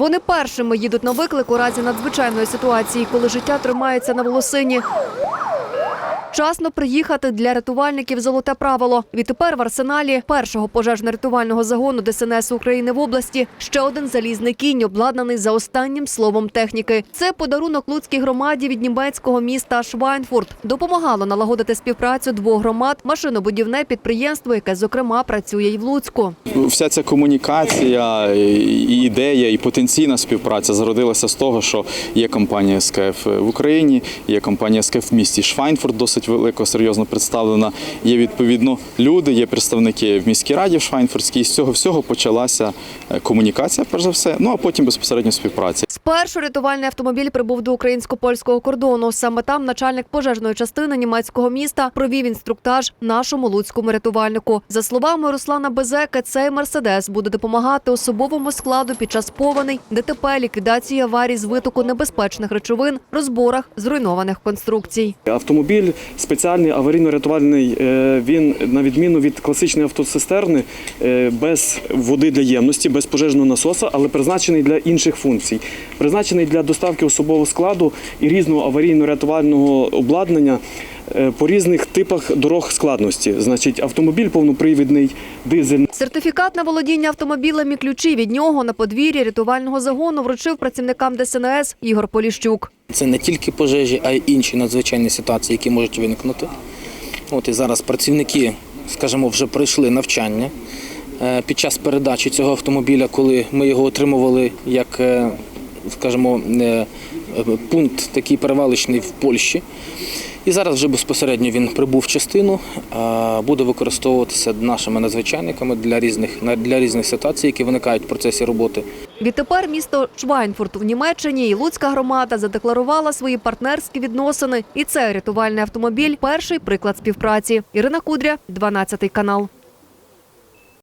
Вони першими їдуть на виклик у разі надзвичайної ситуації, коли життя тримається на волосині. Вчасно приїхати для рятувальників золоте правило. Відтепер в арсеналі першого пожежно-рятувального загону ДСНС України в області ще один залізний кінь, обладнаний за останнім словом техніки. Це подарунок Луцькій громаді від німецького міста Швайнфурт. Допомагало налагодити співпрацю двох громад машинобудівне підприємство, яке зокрема працює і в Луцьку. Вся ця комунікація, і ідея, і потенційна співпраця зародилася з того, що є компанія СКФ в Україні, є компанія СКФ в місті Швайнфурт, досить велико, серйозно представлена. Є відповідно люди, є представники в міській раді в Швайнфуртській. І з цього всього почалася е, комунікація, перш за все, ну а потім безпосередньо співпраця. Спершу рятувальний автомобіль прибув до українсько-польського кордону. Саме там начальник пожежної частини німецького міста провів інструктаж нашому луцькому рятувальнику. За словами Руслана Безека, цей мерседес буде допомагати особовому складу під час повеней, ДТП, ліквідації аварій з витоку небезпечних речовин, розборах зруйнованих конструкцій. Автомобіль спеціальний аварійно-рятувальний. е, Він на відміну від класичної автоцистерни е, без води для ємності, без пожежного насоса, але призначений для інших функцій. Призначений для доставки особового складу і різного аварійно-рятувального обладнання по різних типах дорог складності. Значить, автомобіль повнопривідний, дизель. Сертифікат на володіння автомобілем і ключі від нього на подвір'ї рятувального загону вручив працівникам ДСНС Ігор Поліщук. Це не тільки пожежі, а й інші надзвичайні ситуації, які можуть виникнути. От і зараз працівники, скажімо, вже пройшли навчання е, під час передачі цього автомобіля, коли ми його отримували як, е, скажімо, е, е, пункт такий перевалочний в Польщі. І зараз вже безпосередньо він прибув в частину, буде використовуватися нашими надзвичайниками для різних для різних ситуацій, які виникають в процесі роботи. Відтепер місто Швайнфурт в Німеччині і Луцька громада задекларувала свої партнерські відносини. І це рятувальний автомобіль перший приклад співпраці. Ірина Кудря, 12 канал.